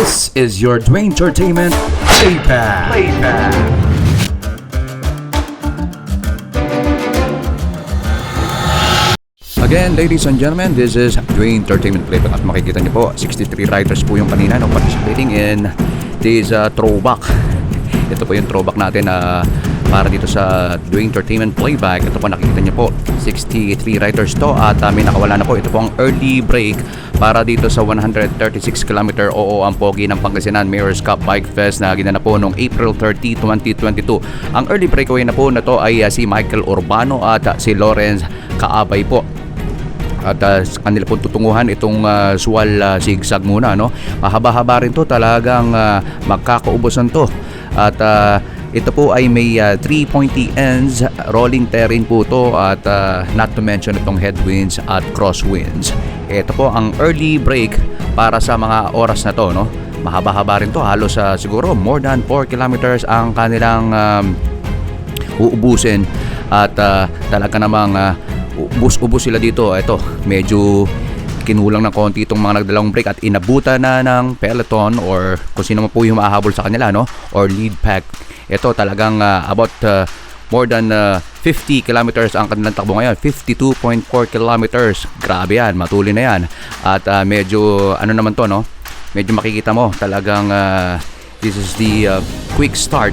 This is your Dwayne Entertainment Playpad. Playpad. Again, ladies and gentlemen, this is Dwayne Entertainment Playback at makikita niyo po, 63 riders po yung kanina no, participating in this uh, throwback. Ito po yung throwback natin na para dito sa Dwayne Entertainment Playback. Ito po nakikita niyo po, 63 riders to at uh, may nakawala na po. Ito po ang early break para dito sa 136 km oo ang pogi ng Pangasinan Mayor's Cup Bike Fest na ginanap po noong April 30, 2022. Ang early breakaway na po na to ay uh, si Michael Urbano at uh, si Lawrence Kaabay po at uh, kanila pong tutunguhan itong uh, suwal uh, zigzag muna no mahaba-haba rin to talagang uh, magkakaubusan to at uh, ito po ay may uh, 3 pointy ends rolling terrain po to at uh, not to mention itong headwinds at crosswinds. Ito po ang early break para sa mga oras na to no? Mahaba-haba rin to halos uh, siguro more than 4 kilometers ang kanilang um, uubusin. At uh, talaga namang uh, ubus-ubus sila dito. Ito, medyo kinulang ng konti itong mga nagdalawang break at inabutan na ng peloton or kung sino man po yung mahahabol sa kanila no or lead pack. Ito talagang uh, about uh, more than uh, 50 kilometers ang kanilang takbo ngayon. 52.4 kilometers. Grabe yan, matuloy na yan. At uh, medyo ano naman to no? Medyo makikita mo talagang uh, this is the uh, quick start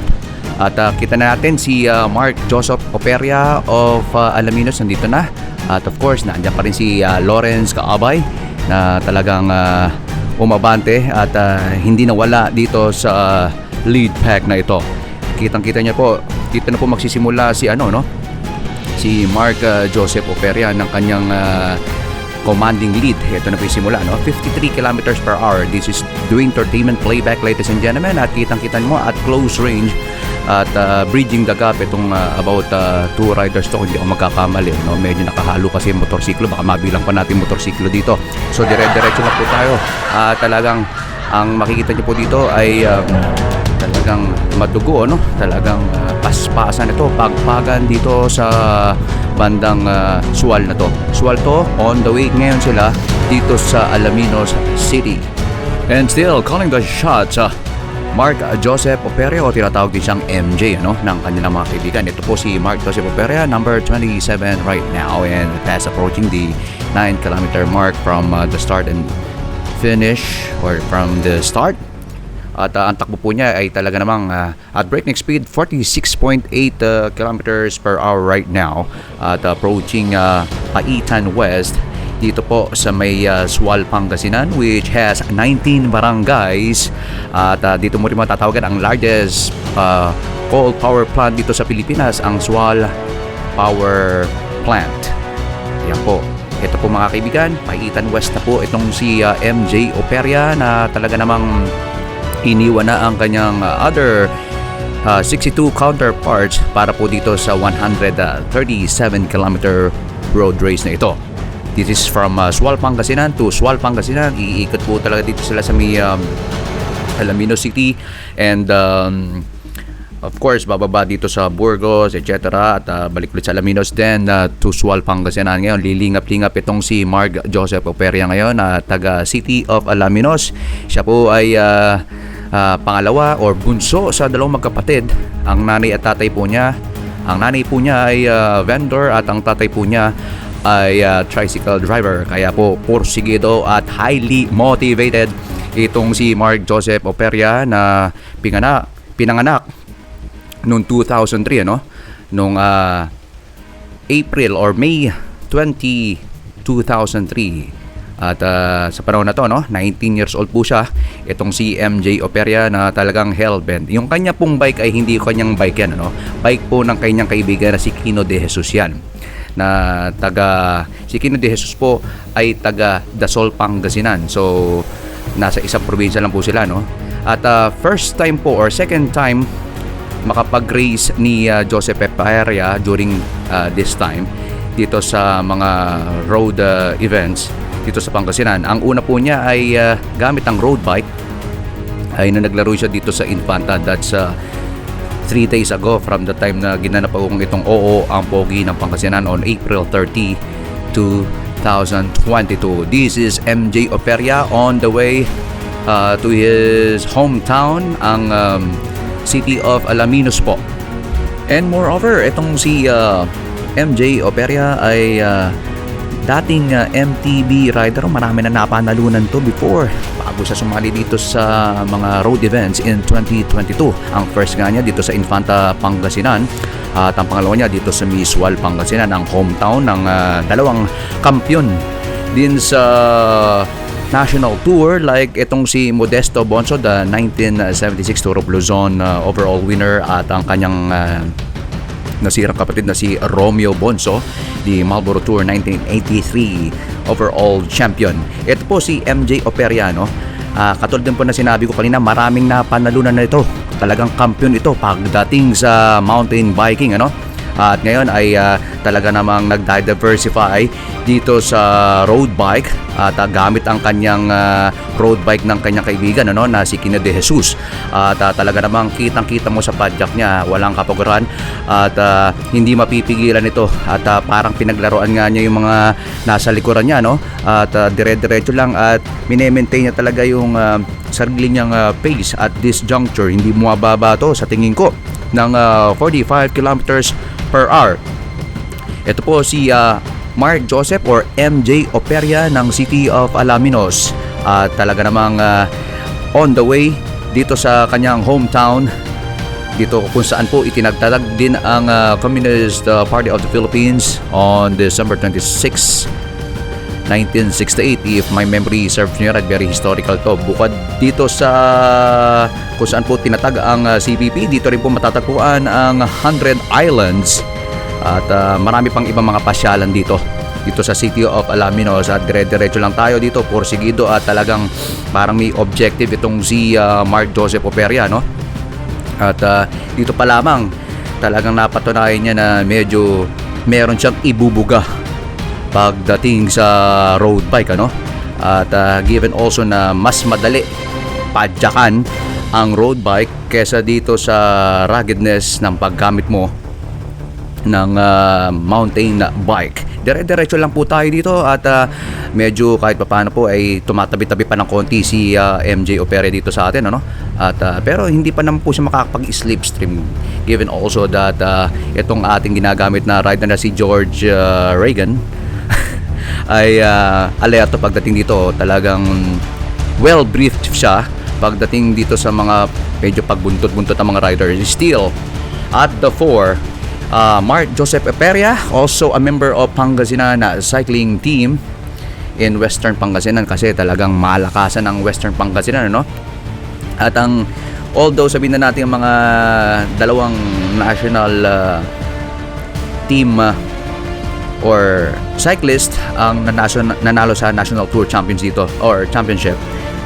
at uh, kita na natin si uh, Mark Joseph Operia of uh, Alaminos nandito na. At of course, nandiyan pa rin si uh, Lawrence Kaabay na talagang uh, umabante at uh, hindi nawala dito sa uh, lead pack na ito. Kitang-kita niya po, dito na po magsisimula si ano no? Si Mark uh, Joseph Operia ng kanyang uh, commanding lead. Ito na po yung simula, no? 53 kilometers per hour. This is doing entertainment playback, ladies and gentlemen. At kitang-kitan mo at close range at uh, bridging the gap itong uh, about uh, two riders to hindi ako magkakamali no medyo nakahalo kasi motorsiklo baka mabilang pa natin motorsiklo dito so dire-diretso na po tayo uh, talagang ang makikita niyo po dito ay um, talagang madugo no talagang uh, paspasan ito pagpagan dito sa bandang uh, Sual na to Sual to on the way ngayon sila dito sa Alaminos City and still calling the shots uh, Mark Joseph Operia o tinatawag din siyang MJ ano, ng kanilang mga kaibigan. Ito po si Mark Joseph Operia, number 27 right now and fast approaching the 9 kilometer mark from uh, the start and finish or from the start. At uh, ang takbo po niya ay talaga namang uh, at breakneck speed 46.8 uh, kilometers per hour right now at approaching uh, Paitan West dito po sa may uh, Sual, Pangasinan which has 19 barangays. At uh, dito mo rin matatawagan ang largest uh, coal power plant dito sa Pilipinas ang Sual Power Plant. Yan po. Ito po mga kaibigan Paitan West na po itong si uh, MJ Operia na talaga namang iniwan na ang kanyang uh, other uh, 62 counterparts para po dito sa 137 kilometer road race na ito This is from uh, Sual, to Sual, Pangasinan. Iikot po talaga dito sila sa may um, Alamino City and um, of course bababa dito sa Burgos, etc. At uh, balik ulit sa Alaminos then uh, to Sual, Pangasinan ngayon. Lilingap-lingap itong si Mark Joseph Operia ngayon na uh, taga City of Alaminos. Siya po ay uh, uh, pangalawa or bunso sa dalawang magkapatid. Ang nanay at tatay po niya ang nanay po niya ay uh, vendor at ang tatay po niya ay uh, tricycle driver. Kaya po porsigido at highly motivated itong si Mark Joseph Operia na pinganak, pinanganak noong 2003 ano nung uh, April or May 20 2003 at uh, sa panahon na to, no, 19 years old po siya. Itong si MJ Operia na talagang hellbent. Yung kanya pong bike ay hindi kanyang bike yan. Ano? Bike po ng kanyang kaibigan na si Kino de Jesus yan na taga si Kino de Jesus po ay taga Dasol Pangasinan. So nasa isang probinsya lang po sila no. At uh, first time po or second time makapag-race ni uh, Joseph Peparia during uh, this time dito sa mga road uh, events dito sa Pangasinan. Ang una po niya ay uh, gamit ang road bike ay na naglaro siya dito sa Infanta that's uh, 3 days ago from the time na ginanap po itong Oo ang Pogi ng Pangasinan on April 30 2022. This is MJ Operia on the way uh, to his hometown, ang um, city of Alaminos po. And moreover, itong si uh, MJ Operia ay uh, dating uh, MTB rider. Marami na napanalunan to before bago siya sumali dito sa mga road events in 2022. Ang first nga niya dito sa Infanta, Pangasinan. At ang pangalawa niya dito sa Miswal, Pangasinan, ang hometown ng uh, dalawang kampyon din sa national tour like itong si Modesto Bonso, the 1976 Tour of Luzon uh, overall winner at ang kanyang uh, nasirang kapatid na si Romeo Bonso, the Marlboro Tour 1983 overall champion. Ito po si MJ Operiano. Ah, katulad din po na sinabi ko kanina, maraming napanalunan na ito. Talagang kampiyon ito pagdating sa mountain biking, ano? At ngayon ay ah, talaga namang nag-diversify dito sa road bike at ah, gamit ang kanyang ah, road bike ng kanyang kaibigan ano na si Kina de Jesus. At ah, talaga namang kitang-kita mo sa padjak niya, walang kapaguran at ah, hindi mapipigilan ito. At ah, parang pinaglaruan nga niya yung mga nasa likuran niya no? At ah, dire-diretso lang at mine-maintain niya talaga yung ah, sarili niyang ah, pace at this juncture. Hindi bumababa to sa tingin ko ng ah, 45 kilometers per hour. Ito po si ah, Mark Joseph or MJ Operia ng City of Alaminos. At talaga namang ah, on the way dito sa kanyang hometown dito kung saan po itinagtatag din ang ah, Communist ah, Party of the Philippines on December 26 1968 if my memory serves me right very historical to. Bukod dito sa kung saan po tinatag ang ah, CPP dito rin po matatagpuan ang 100 Islands at ah, marami pang ibang mga pasyalan dito dito sa City of Alaminos. At dire-diretso lang tayo dito porsigido at talagang parang may objective itong si ah, Mark Joseph Operia no? At ah, dito pa lamang talagang napatunayan niya na medyo meron siyang ibubuga pagdating sa road bike ano at ah, given also na mas madali padyakan ang road bike kesa dito sa ruggedness ng paggamit mo ng ah, mountain bike. Dire-diretso lang po tayo dito at ah, medyo kahit papaano po ay tumatabi-tabi pa ng konti si ah, MJ Opere dito sa atin ano. At ah, pero hindi pa naman po siya makakapag-slipstream given also that ah, itong ating ginagamit na rider na si George ah, Reagan ay uh, alerto pagdating dito. Talagang well briefed siya pagdating dito sa mga medyo pagbuntot-buntot ng mga riders. Still, at the four, uh, Mark Joseph Eperia, also a member of Pangasinan cycling team in Western Pangasinan kasi talagang malakasan ng Western Pangasinan, no? At ang although sabihin na natin ang mga dalawang national uh, team uh, or cyclist ang nanalo, nanalo sa National Tour Champions dito or Championship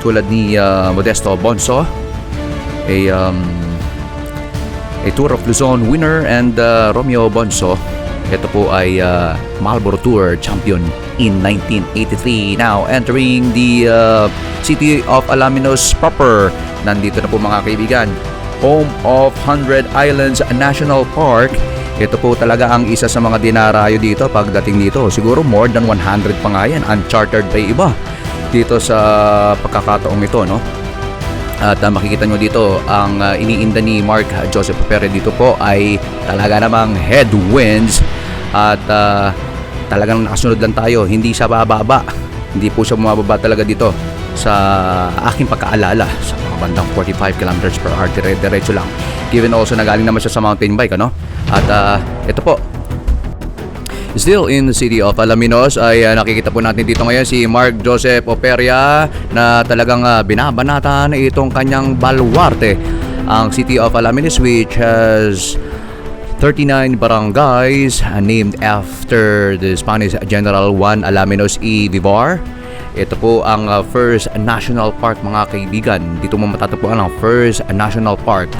tulad ni uh, Modesto Bonso a um, a Tour of Luzon winner and uh, Romeo Bonso. Ito po ay uh, Marlboro Tour champion in 1983 now entering the uh, city of Alaminos proper nandito na po mga kaibigan. Home of 100 Islands National Park ito po talaga ang isa sa mga dinarayo dito pagdating dito. Siguro more than 100 pa nga yan. Unchartered pa iba dito sa pagkakataong ito. No? At uh, makikita nyo dito, ang uh, iniinda ni Mark Joseph Pere dito po ay talaga namang headwinds at uh, talagang nakasunod lang tayo. Hindi siya bababa. Hindi po siya bumababa talaga dito sa aking pagkaalala sa mga bandang 45 kilometers per hour dire-diretso lang given also na galing naman siya sa mountain bike ano at uh, ito po Still in the city of Alaminos ay uh, nakikita po natin dito ngayon si Mark Joseph Operia na talagang uh, binabanata na itong kanyang baluarte ang city of Alaminos which has 39 barangays named after the Spanish General Juan Alaminos E. Vivar. Ito po ang uh, first national park mga kaibigan. Dito mo matatagpuan ang first national park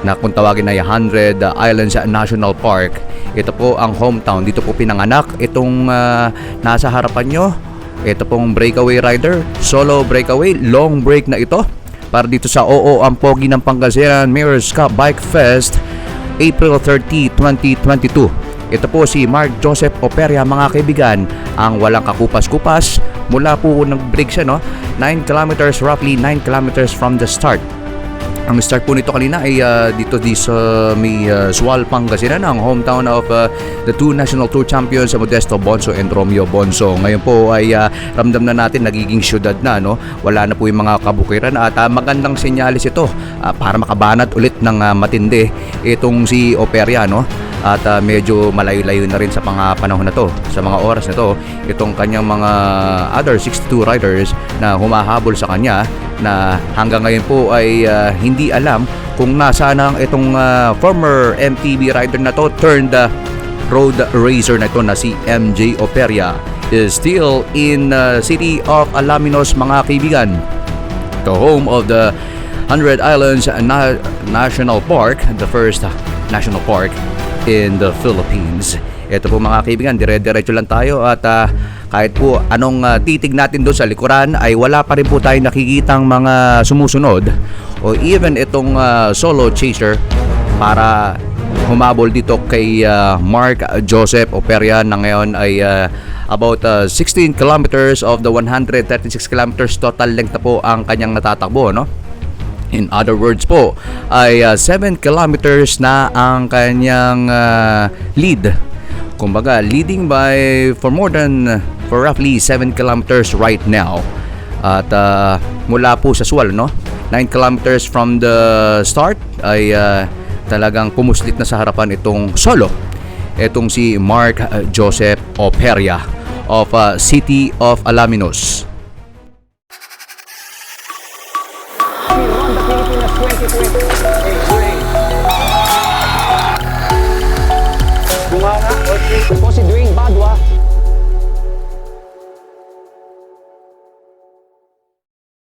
na kung tawagin ay 100 Islands National Park. Ito po ang hometown. Dito po pinanganak itong uh, nasa harapan nyo. Ito pong breakaway rider. Solo breakaway. Long break na ito. Para dito sa OO ang Pogi ng Pangasinan Mirrors Cup Bike Fest April 30, 2022. Ito po si Mark Joseph Operia mga kaibigan, ang walang kakupas-kupas, mula po nag-break siya, no? 9 kilometers, roughly 9 kilometers from the start. Ang start po nito kanina ay ah, dito di sa may uh, Sual, Pangasinan, ang hometown of ah, the two national tour champions, Modesto Bonso and Romeo Bonso. Ngayon po ay ah, ramdam na natin nagiging syudad na, no? Wala na po yung mga kabukiran at ah, magandang senyalis ito ah, para makabanat ulit ng ah, matindi itong si Operia, no? At ah, medyo malayo-layo na rin sa mga panahon na to, sa mga oras na to, itong kanyang mga other 62 riders na humahabol sa kanya na hanggang ngayon po ay ah, hindi alam kung nasaan ang itong ah, former MTB rider na to turned ah, road racer na ito na si MJ Operia is still in uh, city of Alaminos mga kaibigan the home of the Hundred Islands Na- National Park, the first national park in the Philippines. Ito po mga kaibigan, dire-diretso lang tayo at ah, kahit po anong ah, titig natin doon sa likuran ay wala pa rin po tayong nakikitang mga sumusunod o even itong ah, solo chaser para humabol dito kay ah, Mark Joseph Operia na ngayon ay ah, about ah, 16 kilometers of the 136 kilometers total length po ang kanyang natatakbo no In other words po, ay 7 kilometers na ang kanyang ah, lead. Kumbaga, leading by for more than for roughly 7 kilometers right now. At ah, mula po sa Sual, no? 9 kilometers from the start ay ah, talagang pumuslit na sa harapan itong solo. Itong si Mark ah, Joseph Operia of ah, City of Alaminos.